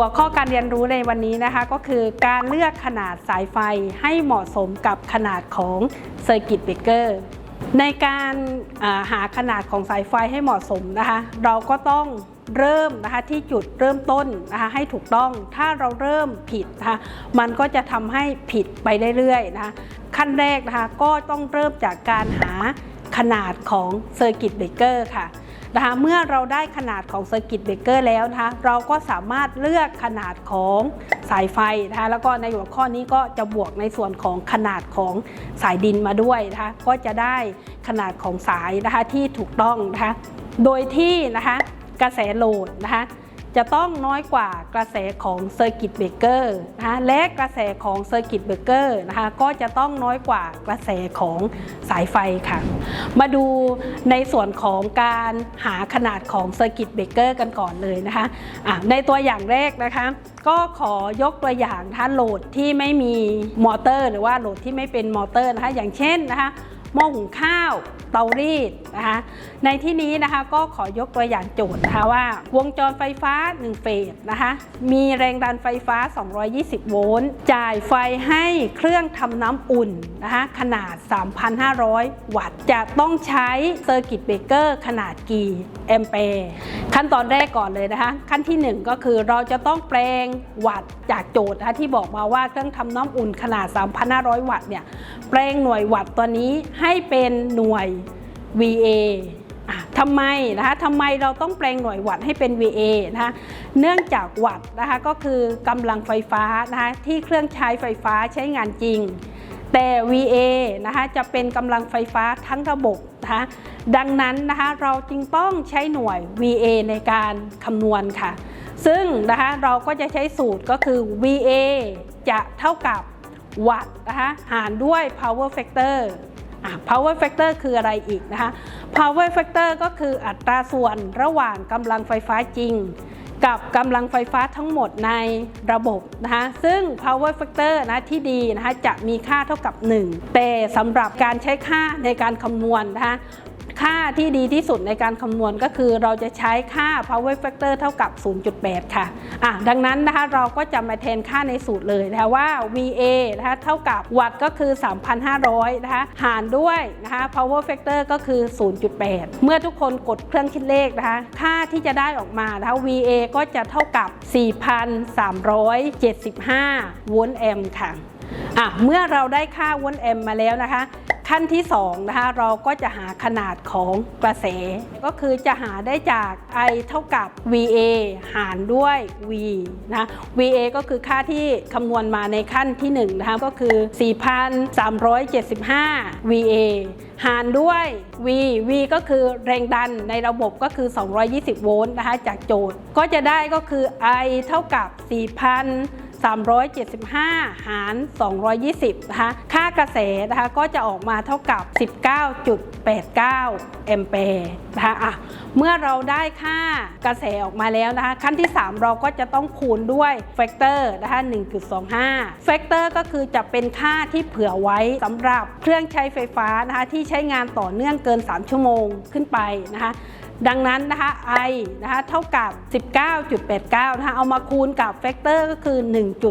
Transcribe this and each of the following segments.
หัวข้อการเรียนรู้ในวันนี้นะคะ ก็คือการเลือกขนาดสายไฟให้เหมาะสมกับขนาดของเซอร์กิตเบรกเกอร์ในการาหาขนาดของสายไฟให้เหมาะสมนะคะ เราก็ต้องเริ่มนะคะที่จุดเริ่มต้นนะคะให้ถูกต้องถ้าเราเริ่มผิดนะคะมันก็จะทำให้ผิดไปเรื่อยๆนะคะขั้นแรกนะคะก็ต้องเริ่มจากการหาขนาดของเซอร์กิตเบรกเกอร์ค่ะ นะคะเมื่อเราได้ขนาดของเซอร์กิตเบรกเกอร์แล้วนะคะเราก็สามารถเลือกขนาดของสายไฟนะคะแล้วก็ในหัวข้อนี้ก็จะบวกในส่วนของขนาดของสายดินมาด้วยนะคะก็จะได้ขนาดของสายนะคะที่ถูกต้องนะคะโดยที่นะคะกระแสโหลดนะคะ จะต้องน้อยกว่ากระแสของเซอร์กิตเบเกอร์นะคะและกระแสของเซอร์กิตเบเกอร์นะคะก็จะต้องน้อยกว่ากระแสของสายไฟค่ะ มาดูในส่วนของการหาขนาดของเซอร์กิตเบเกอร์กันก่อนเลยนะคะะในตัวอย่างแรกนะคะ ก็ขอยกตัวอย่างท่านโหลดที่ไม่มีมอเตอร์ หรือว่าโหลดที่ไม่เป็นมอเตอร์นะคะอย่างเช่นนะคะ หม้อหุงข้าว เตารีดนะคะ ในที่นี้นะคะก็ขอยกตัวอย่างโจทย์นะคะว่า วงจรไฟฟ้า 1 เฟสนะคะ มีแรงดันไฟฟ้า 220 โวลต์ จ่ายไฟให้เครื่องทำน้ำอุ่นนะคะขนาด 3,500 วัตต์ จะต้องใช้เซอร์กิตเบเกอร์ขนาดกี่แอมเปร์ขั้นตอนแรกก่อนเลยนะคะ ขั้นที่ 1 ก็คือเราจะต้องแปลงวัตต์จากโจทย์นะะที่บอกมาว่าเครื่องทำน้ำอุ่นขนาด 3,500 วัตต์เนี่ยแปลงหน่วยวัตต์ตัวนี้ให้เป็นหน่วย VA ทำไมนะคะทำไมเราต้องแปลงหน่วยวัตต์ให้เป็น VA นะคะเนื่องจากวัตต์นะคะก็คือกำลังไฟฟ้านะคะที่เครื่องใช้ไฟฟ้าใช้งานจริง แต่ VA นะคะจะเป็นกำลังไฟฟ้าทั้งระบบนะคะดังนั้นนะคะเราจึงต้องใช้หน่วย VA ในการคำนวณค่ะ ซึ่งนะคะเราก็จะใช้สูตรก็คือ VA จะเท่ากับวัตต์นะคะหารด้วย power factor power factor คืออะไรอีกนะคะ power factor ก็คืออัตราส่วนระหว่างกำลังไฟฟ้าจริง กับกำลังไฟฟ้าทั้งหมดในระบบนะคะซึ่ง power factor นะที่ดีนะคะจะมีค่าเท่ากับ 1 แต่สำหรับการใช้ค่าในการคำนวณนะคะ ค่าที่ดีที่สุดในการคำนวณก็คือเราจะใช้ค่า power factor เท่ากับ 0.8 ค่ะอะ ดังนั้นนะคะเราก็จะมาแทนค่าในสูตรเลยนะคะว่า VA นะคะเท่ากับวัตต์ก็คือ 3,500 นะคะหารด้วยนะคะ power factor ก็คือ 0.8 เมื่อทุกคนกดเครื่องคิดเลขนะคะค่าที่จะได้ออกมานะคะ VA ก็จะเท่ากับ 4,375 โวลต์แอมป์ค่ะอะ เมื่อเราได้ค่าโวลต์แอมป์มาแล้วนะคะ ขั้นที่2นะคะเราก็จะหาขนาดของกระแส ก็คือจะหาได้จาก I เท่ากับ VA หารด้วย V นะ VA ก็คือค่าที่คำนวณมาในขั้นที่1นะคะก็คือ 4,375 VA หารด้วย V V ก็คือแรงดันในระบบก็คือ 220 โวลต์นะคะจากโจทย์ ก็จะได้ก็คือ I เท่ากับ 4,000 375 หาร 220 นะคะ ค่ากระแสนะคะก็จะออกมาเท่ากับ 19.89 แอมเปร์นะคะอะเมื่อเราได้ค่ากระแสออกมาแล้วนะคะ ขั้นที่ 3 เราก็จะต้องคูณด้วยแฟกเตอร์นะคะ 1.25 แฟกเตอร์ก็คือจะเป็นค่าที่เผื่อไว้สำหรับเครื่องใช้ไฟฟ้านะคะที่ใช้งานต่อเนื่องเกิน 3 ชั่วโมงขึ้นไปนะคะ ดังนั้นนะคะ I นะคะเท่ากับ 19.89 นะคะเอามาคูณกับแฟกเตอร์ก็คือ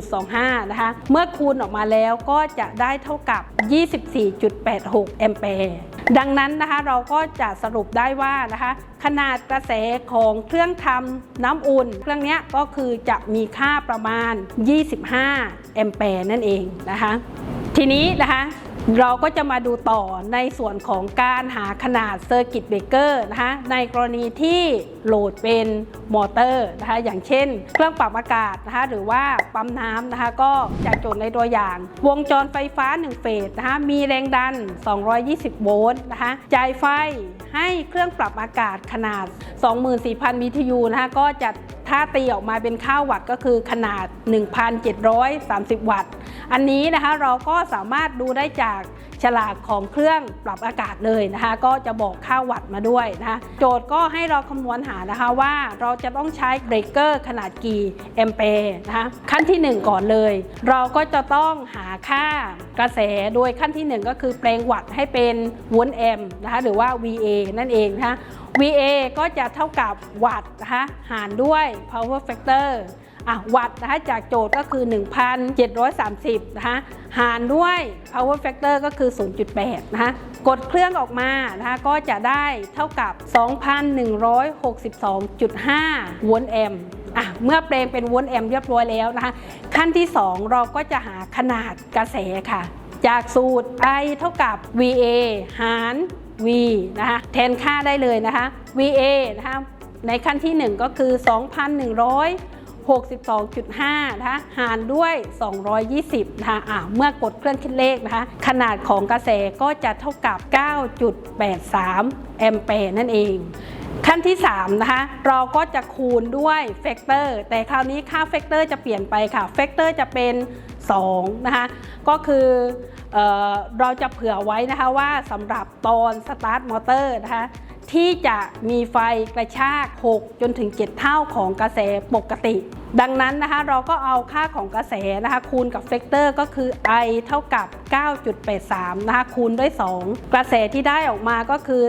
1.25 นะคะ เมื่อคูณออกมาแล้วก็จะได้เท่ากับ 24.86 แอมเปร์ดังนั้นนะคะเราก็จะสรุปได้ว่านะคะ ขนาดกระแสของเครื่องทำน้ำอุ่น เครื่องนี้ก็คือจะมีค่าประมาณ 25 แอมเปร์นั่นเองนะคะ ทีนี้นะคะ เราก็จะมาดูต่อในส่วนของการหาขนาดเซอร์กิตเบเกอร์นะคะในกรณีที่โหลดเป็นมอเตอร์นะคะอย่างเช่น เครื่องปรับอากาศนะคะหรือว่าปั๊มน้ำนะคะก็จากโจทย์ในตัวอย่าง วงจรไฟฟ้า 1 เฟสนะคะมีแรงดัน 220 โวลต์นะคะจ่ายไฟให้เครื่องปรับอากาศขนาด 24,000 BTU นะคะก็จะถ้าตีออกมาเป็นค่าวัตต์ก็คือขนาด 1,730 วัตต์ อันนี้นะคะเราก็สามารถดูได้จากฉลากของเครื่องปรับอากาศเลยนะคะ ก็จะบอกค่าวัตต์มาด้วยนะคะโจทย์ก็ให้เราคำนวณหานะคะว่าเราจะต้องใช้เบรกเกอร์ขนาดกี่แอมเปร์นะคะขั้นที่ 1 ก่อนเลย เราก็จะต้องหาค่ากระแสโดยขั้นที่ 1 ก็คือแปลงวัตต์ให้เป็นวลต์แอมนะคะหรือว่า VA นั่นเองนะคะ VA ก็จะเท่ากับวัตต์นะคะหารด้วย power factor อะวัตต์นะคะจากโจทย์ก็คือ 1,730นะคะหารด้วย power factor ก็คือ 0.8นะคะกดเครื่องออกมานะคะก็จะได้เท่ากับ 2,162.5โวลต์แอมป์อะเมื่อแปลงเป็นโวลต์แอมป์เรียบร้อยแล้วนะคะขั้นที่ 2 เราก็จะหาขนาดกระแสค่ะ จากสูตร I เท่ากับ VA หาร V นะคะแทนค่าได้เลยนะคะ VA นะคะในขั้นที่ 1 ก็คือ 62.5 นะคะหารด้วย 220 นะคะอะเมื่อกดเครื่องคิดเลขนะคะ ขนาดของกระแสก็จะเท่ากับ 9.83 แอมแปร์นั่นเองขั้นที่3นะคะเราก็จะคูณด้วยเฟกเตอร์แต่คราวนี้ค่าเฟกเตอร์จะเปลี่ยนไปค่ะเฟกเตอร์จะเป็น2นะคะก็คือเออเราจะเผื่อไว้นะคะว่าสำหรับตอนสตาร์ทมอเตอร์นะคะ ที่จะมีไฟกระชาก 6 จนถึง 7 เท่าของกระแสปกติ ดังนั้นนะคะเราก็เอาค่าของกระแสนะคะคูณกับเฟกเตอร์ก็คือ I เท่ากับ 9.83 นะคะคูณด้วย 2 กระแสที่ได้ออกมาก็คือ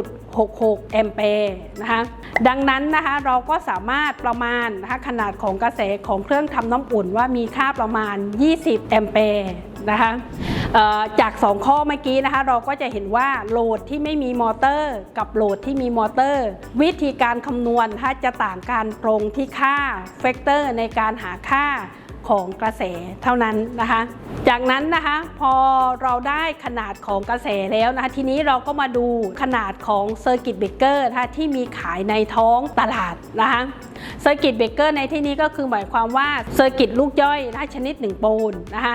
19.66 แอมเปร์นะคะดังนั้นนะคะเราก็สามารถประมาณนะคะขนาดของกระแสของเครื่องทำน้ำอุ่นว่ามีค่าประมาณ 20 แอมเปร์นะคะ จาก 2 ข้อเมื่อกี้นะคะ เราก็จะเห็นว่าโหลดที่ไม่มีมอเตอร์ กับโหลดที่มีมอเตอร์ วิธีการคำนวณถ้าจะต่างกันตรงที่ค่าเฟกเตอร์ในการหาค่า ของกระแสเท่านั้นนะคะ จากนั้นนะคะพอเราได้ขนาดของกระแสแล้วนะคะทีนี้เราก็มาดูขนาดของเซอร์กิตเบเกอร์นะคะที่มีขายในท้องตลาดนะคะเซอร์กิตเบเกอร์ในที่นี้ก็คือหมายความว่าเซอร์กิตลูกย่อยนะคะชนิด1โปนนะคะ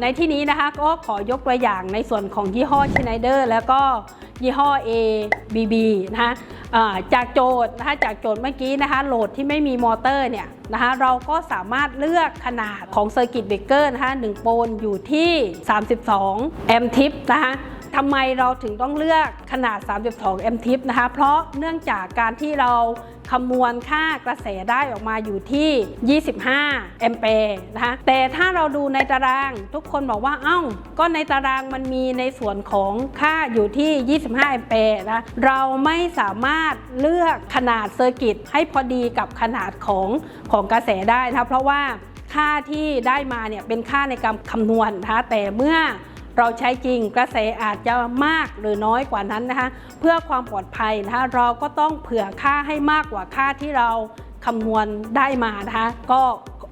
ในที่นี้นะคะก็ขอยกตัวอย่างในส่วนของยี่ห้อชิไนเดอร์แล้วก็ ยี่ห้อ ABB นะคะจากโจทย์นะคะจากโจทย์เมื่อกี้นะคะโหลดที่ไม่มีมอเตอร์เนี่ยนะคะเราก็สามารถเลือกขนาดของเซอร์กิตเบเกอร์นะคะ1โปนอยู่ที่ 32 แอมป์ทิปนะคะ ทำไมเราถึงต้องเลือกขนาด 32แอมป์ทิปนะคะ เพราะเนื่องจากการที่เราคำนวณค่ากระแสได้ออกมาอยู่ที่ 25 แอมเปร์นะคะแต่ถ้าเราดูในตารางทุกคนบอกว่า เอ้า ก็ในตารางมันมีในส่วนของค่าอยู่ที่ 25 แอมเปร์นะเราไม่สามารถเลือกขนาดเซอร์กิตให้พอดีกับขนาดของของกระแสได้นะเพราะว่าค่าที่ได้มาเนี่ยเป็นค่าในการคำนวณนะคะแต่เมื่อ เราใช้จริงกระแสอาจจะมากหรือน้อยกว่านั้นนะคะ เพื่อความปลอดภัยนะคะเราก็ต้องเผื่อค่าให้มากกว่าค่าที่เราคำนวณได้มานะคะ ก็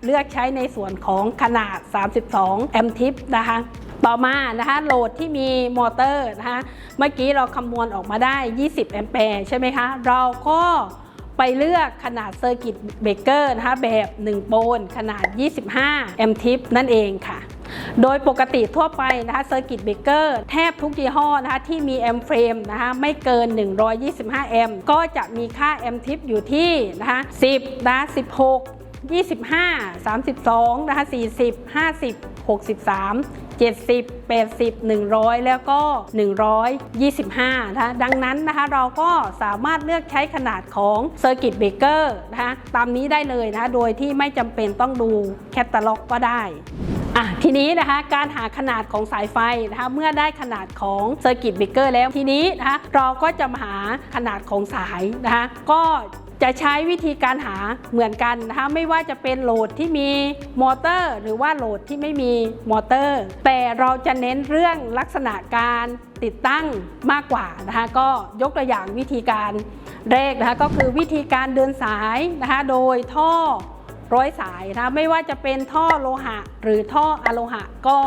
เลือกใช้ในส่วนของขนาด 32 แอมป์ทิปนะคะ ต่อมานะคะโหลดที่มีมอเตอร์นะคะ เมื่อกี้เราคำนวณออกมาได้ 20 แอมแปร์ใช่ไหมคะ เราก็ไปเลือกขนาดเซอร์กิตเบรกเกอร์นะคะแบบ 1 โปนขนาด 25 แอมป์ทิปนั่นเองค่ะ โดยปกติทั่วไปนะคะเซอร์กิตเบเกอร์แทบทุกยี่ห้อนะคะที่มีแอมเฟรมนะคะไม่เกิน 125แอมก็จะมีค่าแอมทิปอยู่ที่นะคะ10นะ16 25 32นะคะ40 50 63 70 80 100 แล้วก็ 125 นะคะดังนั้นนะคะเราก็สามารถเลือกใช้ขนาดของเซอร์กิตเบเกอร์นะคะตามนี้ได้เลยนะคะโดยที่ไม่จำเป็นต้องดูแคตตาล็อกก็ได้ อะทีนี้นะคะการหาขนาดของสายไฟนะคะเมื่อได้ขนาดของเซอร์กิตเบเกอร์แล้วทีนี้นะคะเราก็จะมาหาขนาดของสายนะคะก็จะใช้วิธีการหาเหมือนกันนะคะไม่ว่าจะเป็นโหลดที่มีมอเตอร์ หรือว่าโหลดที่ไม่มีมอเตอร์ แต่เราจะเน้นเรื่องลักษณะการติดตั้งมากกว่านะคะก็ยกตัวอย่างวิธีการแรกนะคะก็คือวิธีการเดินสายนะคะโดยท่อ ร้อยสายนะคะไม่ว่าจะเป็นท่อโลหะ หรือท่ออะโลหะก็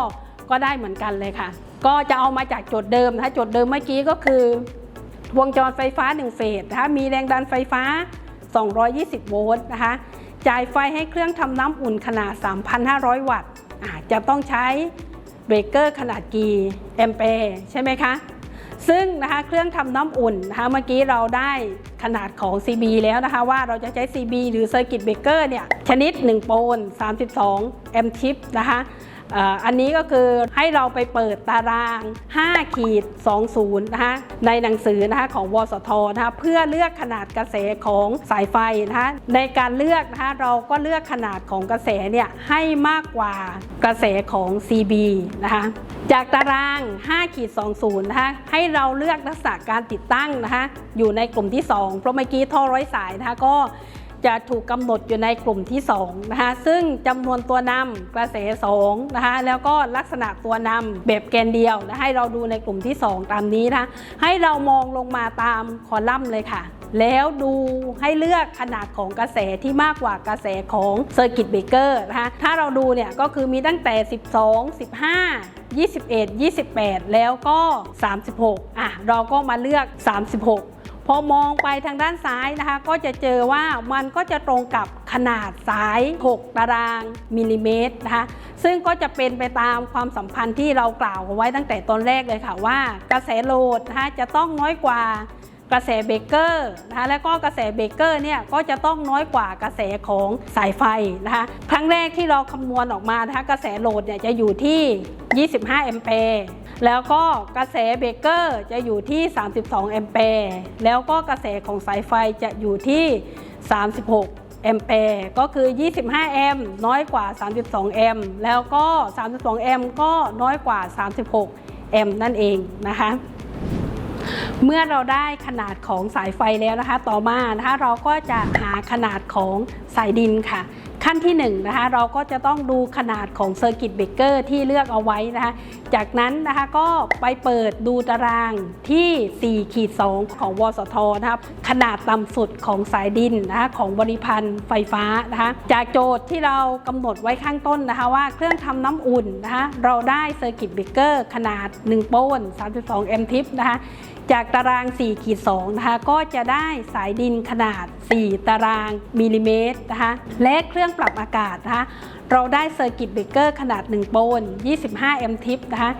ก็ได้เหมือนกันเลยค่ะ ก็จะเอามาจากจทย์เดิมนะจทย์เดิมเมื่อกี้ก็คือ วงจรไฟฟ้า 1 เฟสนะคะมีแรงดันไฟฟ้า 220 โวลต์นะคะจ่ายไฟให้เครื่องทำน้ำอุ่นขนาด 3,500 วัตต์จะต้องใช้เบรกเกอร์ขนาดกี่แอมเปร์ใช่ไหมคะ ซึ่งนะคะเครื่องทำน้ำอุ่นนะคะเมื่อกี้เราได้ขนาดของ CB แล้วนะคะว่าเราจะใช้ CB หรือ Circuit Breaker เนี่ยชนิด 1 โปน32 แอมป์ทิปนะคะ อันนี้ก็คือให้เราไปเปิดตาราง5ขีด20นะคะในหนังสือนะคะของวสทนะคะเพื่อเลือกขนาดกระแสของสายไฟนะคะในการเลือกนะคะเราก็เลือกขนาดของกระแสเนี่ยให้มากกว่ากระแสของ CB นะคะจากตาราง5ขีด20นะคะให้เราเลือกลักษณะการติดตั้งนะคะอยู่ในกลุ่มที่ 2 เพราะเมื่อกี้ท่อร้อยสายนะคะก็ จะถูกกำหนดอยู่ในกลุ่มที่2นะคะซึ่งจำนวนตัวนำกระแส2นะคะแล้วก็ลักษณะตัวนำแบบแกนเดียวนะให้เราดูในกลุ่มที่ 2 ตามนี้นะคะให้เรามองลงมาตามคอลัมน์เลยค่ะ แล้วดูให้เลือกขนาดของกระแสที่มากกว่ากระแสของเซอร์กิตเบเกอร์นะคะถ้าเราดูเนี่ยก็คือมีตั้งแต่ 12 15 21 28 แล้วก็ 36 อะ เราก็มาเลือก 36 พอมองไปทางด้านซ้ายนะคะ ก็จะเจอว่ามันก็จะตรงกับขนาดสาย 6 ตารางมิลลิเมตรนะคะซึ่งก็จะเป็นไปตามความสัมพันธ์ที่เรากล่าวไว้ตั้งแต่ตอนแรกเลยค่ะว่า กระแสโหลดนะคะจะต้องน้อยกว่ากระแสเบเกอร์นะคะแล้วก็กระแสเบเกอร์เนี่ยก็จะต้องน้อยกว่ากระแสของสายไฟนะคะครั้งแรกที่เราคำนวณออกมานะคะกระแสโหลดเนี่ยจะอยู่ที่ 25 แอมเปร์ แล้วก็กระแสเบเกอร์จะอยู่ที่ 32 แอมเปร์ แล้วก็กระแสของสายไฟจะอยู่ที่ 36 แอมเปร์ ก็คือ 25 แอมน้อยกว่า 32 แอม แล้วก็ 32 แอมก็น้อยกว่า 36 แอมนั่นเองนะคะ เมื่อเราได้ขนาดของสายไฟแล้วนะคะ ต่อมานะคะเราก็จะหาขนาดของสายดินค่ะ ขั้นที่1นงนะคะเราก็จะต้องดูขนาดของเซอร์กิตเบเกอร์ที่เลือกเอาไว้นะคะจากนั้นนะคะก็ไปเปิดดูตารางที่4ขีด2ของวสทนะครับขนาดต่ำสุดของสายดินนะคะของบริพันธ์ไฟฟ้านะคะจากโจทย์ที่เรากำหนดไว้ข้างต้นนะคะว่าเครื่องทำน้ำอุ่นนะคะเราได้เซอร์กิตเบเกอร์ขนาด 1 โปน32แอมป์ทิปนะคะ จากตาราง4ขีด2นะคะก็จะได้สายดินขนาด 4 ตารางมิลลิเมตรนะคะและเครื่องปรับอากาศนะคะ เราได้เซอร์กิตเบเกอร์ขนาด 1 โปน25แอมป์ทิปนะคะ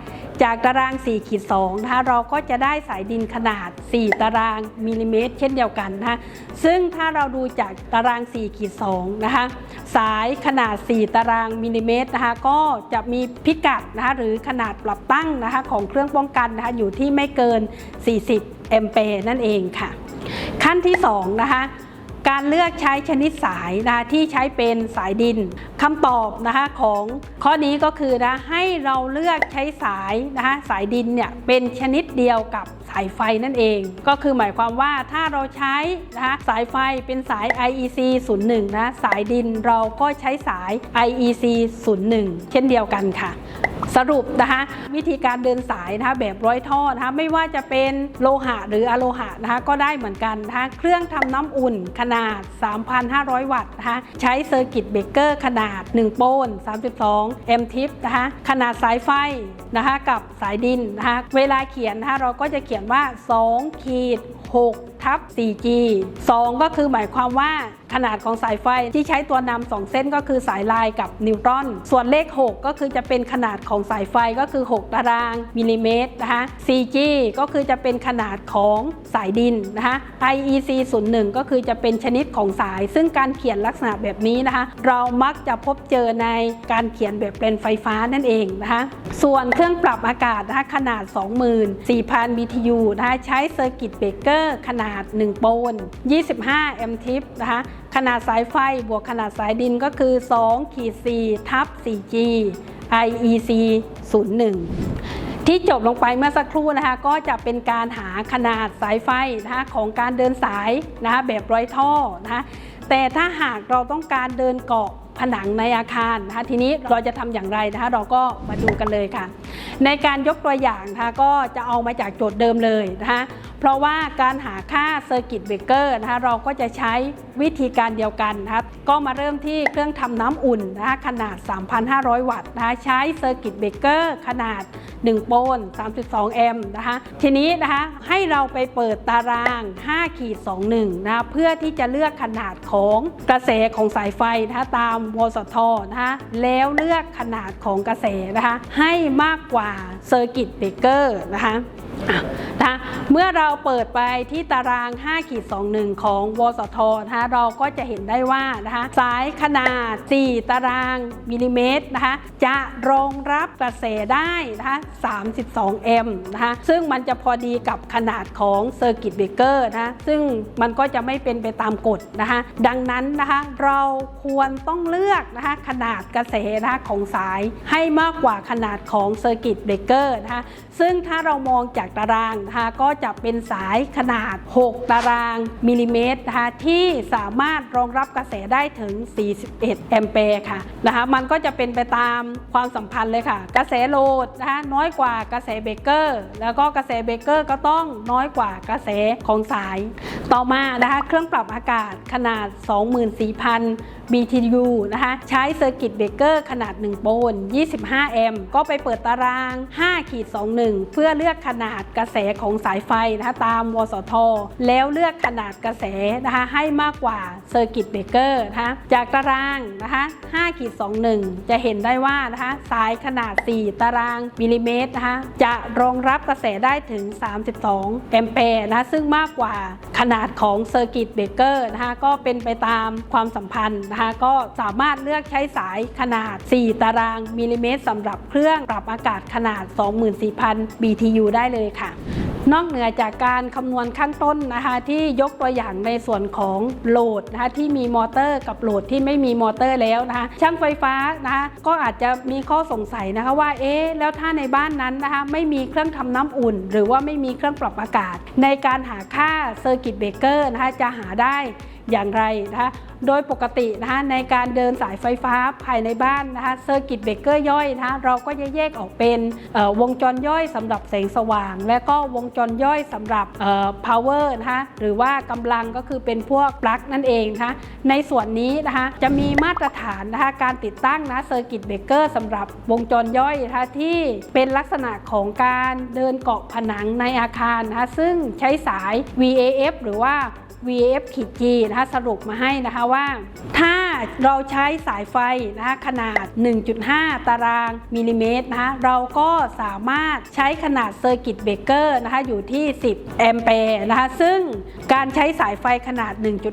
จากตาราง4ขีด2นะคะเราก็จะได้สายดินขนาด 4 ตารางมิลลิเมตร เช่นเดียวกันนะคะซึ่งถ้าเราดูจากตาราง4ขีด2นะคะสายขนาด 4 ตารางมิลลิเมตรนะคะก็จะมีพิกัดนะคะหรือขนาดปรับตั้งนะคะของเครื่องป้องกันนะคะอยู่ที่ไม่เกิน 40 แอมเปร์นั่นเองค่ะ ขั้นที่2นะคะ การเลือกใช้ชนิดสายนะที่ใช้เป็นสายดินคำตอบนะคะของข้อนี้ก็คือนะให้เราเลือกใช้สายนะคะสายดินเนี่ยเป็นชนิดเดียวกับสายไฟนั่นเอง ก็คือหมายความว่าถ้าเราใช้นะคะสายไฟเป็นสาย IEC 01นะสายดินเราก็ใช้สาย IEC 01 เช่นเดียวกันค่ะ สรุปนะคะวิธีการเดินสายนะคะแบบร้อยท่อนะคะไม่ว่าจะเป็นโลหะหรืออะโลหะนะคะก็ได้เหมือนกันนะคะเครื่องทำน้ำอุ่นขนาด 3,500 วัตต์นะคะใช้เซอร์กิตเบเกอร์ขนาด 1 โปน32 แอมป์ทิปนะคะขนาดสายไฟนะคะกับสายดินนะคะเวลาเขียนนะคะเราก็จะเขียนว่า2ขีด6ทับ 4G 2 ก็คือหมายความว่า ขนาดของสายไฟที่ใช้ตัวนำ2เส้นก็คือสายลายกับนิวตรอน ส่วนเลข 6 ก็คือจะเป็นขนาดของสายไฟก็คือ 6 ตารางมิลลิเมตรนะคะ 4G ก็คือจะเป็นขนาดของสายดินนะคะ IEC 01 ก็คือจะเป็นชนิดของสาย ซึ่งการเขียนลักษณะแบบนี้นะคะ เรามักจะพบเจอในการเขียนแบบเป็นไฟฟ้านั่นเองนะคะส่วนเครื่องปรับอากาศนะคะขนาด 24,000 BTU นะคะใช้เซอร์กิตเบเกอร์ขนาด 1 โปน25 แอมทิปนะคะ ขนาดสายไฟบวกขนาดสายดินก็คือ2ขีด4ทับ 4G IEC 01 ที่จบลงไปเมื่อสักครู่นะคะก็จะเป็นการหาขนาดสายไฟนะคะของการเดินสายนะคะแบบร้อยท่อนะคะแต่ถ้าหากเราต้องการเดินเกาะผนังในอาคารนะคะทีนี้เราจะทำอย่างไรนะคะเราก็มาดูกันเลยค่ะ ในการยกตัวอย่างนะคะก็จะเอามาจากโจทย์เดิมเลยนะคะ เพราะว่าการหาค่าเซอร์กิตเบเกอร์นะคะเราก็จะใช้วิธีการเดียวกันนะคะก็มาเริ่มที่เครื่องทำน้ำอุ่นนะคะขนาด 3,500 วัตต์นะคะใช้เซอร์กิตเบเกอร์ขนาด 1 โปน32 แอมป์นะคะทีนี้นะคะให้เราไปเปิดตาราง 5 ขีด 21 นะะเพื่อที่จะเลือกขนาดของกระแสของสายไฟนะคะตามวสทนะคะแล้วเลือกขนาดของกระแสนะคะให้มากกว่าเซอร์กิตเบเกอร์นะคะ นะคะเมื่อเราเปิดไปที่ตาราง5ขีด21 ของวสทนะคะเราก็จะเห็นได้ว่านะคะสายขนาด 4 ตารางมิลลิเมตรนะคะจะรองรับกระแสได้นะคะ32 แอมป์นะคะซึ่งมันจะพอดีกับขนาดของเซอร์กิตเบเกอร์นะคะซึ่งมันก็จะไม่เป็นไปตามกฎนะคะดังนั้นนะคะเราควรต้องเลือกนะคะขนาดกระแสนะคะของสายให้มากกว่าขนาดของเซอร์กิตเบเกอร์นะคะซึ่งถ้าเรามองจากตารางนะนะคะก็จะเป็นสายขนาด 6 ตารางมิลลิเมตรนะคะที่สามารถรองรับกระแสได้ถึง 41 แอมแปร์ค่ะนะคะมันก็จะเป็นไปตามความสัมพันธ์เลยค่ะ กระแสโหลดนะคะน้อยกว่ากระแสเบรกเกอร์ แล้วก็กระแสเบรกเกอร์ก็ต้องน้อยกว่ากระแสของสาย ต่อมานะคะเครื่องปรับอากาศขนาด 24,000 BTU นะคะใช้เซอร์กิตเบรกเกอร์ขนาด 1 โปล25 แอมป์ก็ไปเปิดตาราง 5 ขีด 21 เพื่อเลือกขนาดกระแสของสายไฟนะคะตามวสท แล้วเลือกขนาดกระแสนะคะให้มากกว่าเซอร์กิตเบรกเกอร์นะคะจากตารางนะคะ5ขีด21 จะเห็นได้ว่านะคะสายขนาด 4 ตารางมิลลิเมตรนะคะจะรองรับกระแสได้ถึง 32 แอมแปร์นะะซึ่งมากกว่าขนาดของเซอร์กิตเบรกเกอร์นะคะก็เป็นไปตามความสัมพันธ์นะคะก็สามารถเลือกใช้สายขนาด 4 ตารางมิลลิเมตรสำหรับเครื่องปรับอากาศขนาด 24,000 BTU ได้เลยค่ะนอกเหนือจากการคำนวณข้างต้นนะคะที่ยกตัวอย่างในส่วนของโหลดนะคะที่มีมอเตอร์กับโหลดที่ไม่มีมอเตอร์แล้วนะคะช่างไฟฟ้านะคะก็อาจจะมีข้อสงสัยนะคะว่าเอ๊ะแล้วถ้าในบ้านนั้นนะคะไม่มีเครื่องทำน้ำอุ่น หรือว่าไม่มีเครื่องปรับอากาศ ในการหาค่าเซอร์กิตเบรกเกอร์นะคะจะหาได้ อย่างไรนะคะโดยปกตินะคะในการเดินสายไฟฟ้าภายในบ้านนะคะเซอร์กิตเบรกเกอร์ย่อยนะคะเราก็จะแยกออกเป็นวงจรย่อยสำหรับแสงสว่าง และก็วงจรย่อยสำหรับ power นะคะหรือว่ากำลังก็คือเป็นพวกปลั๊กนั่นเองนะคะในส่วนนี้นะคะจะมีมาตรฐานนะคะการติดตั้งนะเซอร์กิตเบรกเกอร์สำหรับวงจรย่อยนะคะที่เป็นลักษณะของการเดินเกาะผนังในอาคารนะคะซึ่งใช้สาย VAF หรือว่า VF ขีด G นะคะสรุปมาให้นะคะว่า ถ้าเราใช้สายไฟนะคะขนาด 1.5 ตารางมิลลิเมตรนะคะเราก็สามารถใช้ขนาดเซอร์กิตเบรกเกอร์นะคะอยู่ที่ 10 แอมแปร์นะคะซึ่งการใช้สายไฟขนาด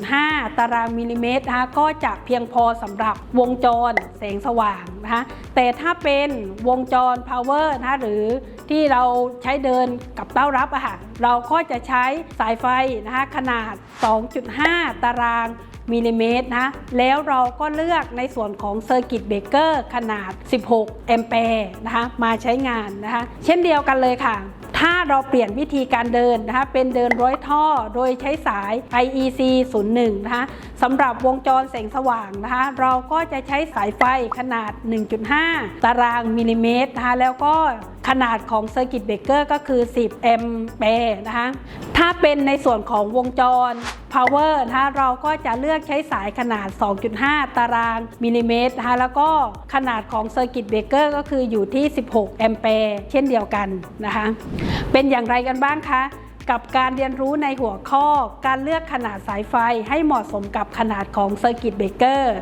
1.5 ตารางมิลลิเมตรนะคะก็จะเพียงพอสำหรับวงจรแสงสว่างนะคะแต่ถ้าเป็นวงจร power นะคะหรือ ที่เราใช้เดินกับเต้ารับอะค่ะเราก็จะใช้สายไฟนะคะขนาด 2.5 ตารางมิลลิเมตรนะแล้วเราก็เลือกในส่วนของเซอร์กิตเบรกเกอร์ขนาด 16 แอมแปร์นะคะมาใช้งานนะคะเช่นเดียวกันเลยค่ะ ถ้าเราเปลี่ยนวิธีการเดินนะคะเป็นเดินร้อยท่อโดยใช้สาย IEC 01 นะคะสำหรับวงจรแสงสว่างนะคะเราก็จะใช้สายไฟขนาด 1.5 ตารางมิลลิเมตรนะคะแล้วก็ ขนาดของเซอร์กิตเบรกเกอร์ก็คือ 10 แอมแปร์นะคะถ้าเป็นในส่วนของวงจร power นะคะเราก็จะเลือกใช้สายขนาด 2.5 ตารางมิลลิเมตรนะคะแล้วก็ขนาดของเซอร์กิตเบรกเกอร์ก็คืออยู่ที่ 16 แอมแปร์เช่นเดียวกันนะคะเป็นอย่างไรกันบ้างคะกับการเรียนรู้ในหัวข้อการเลือกขนาดสายไฟให้เหมาะสมกับขนาดของเซอร์กิตเบรกเกอร์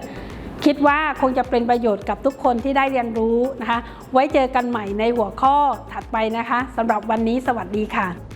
คิดว่าคงจะเป็นประโยชน์กับทุกคนที่ได้เรียนรู้นะคะ ไว้เจอกันใหม่ในหัวข้อถัดไปนะคะสำหรับวันนี้สวัสดีค่ะ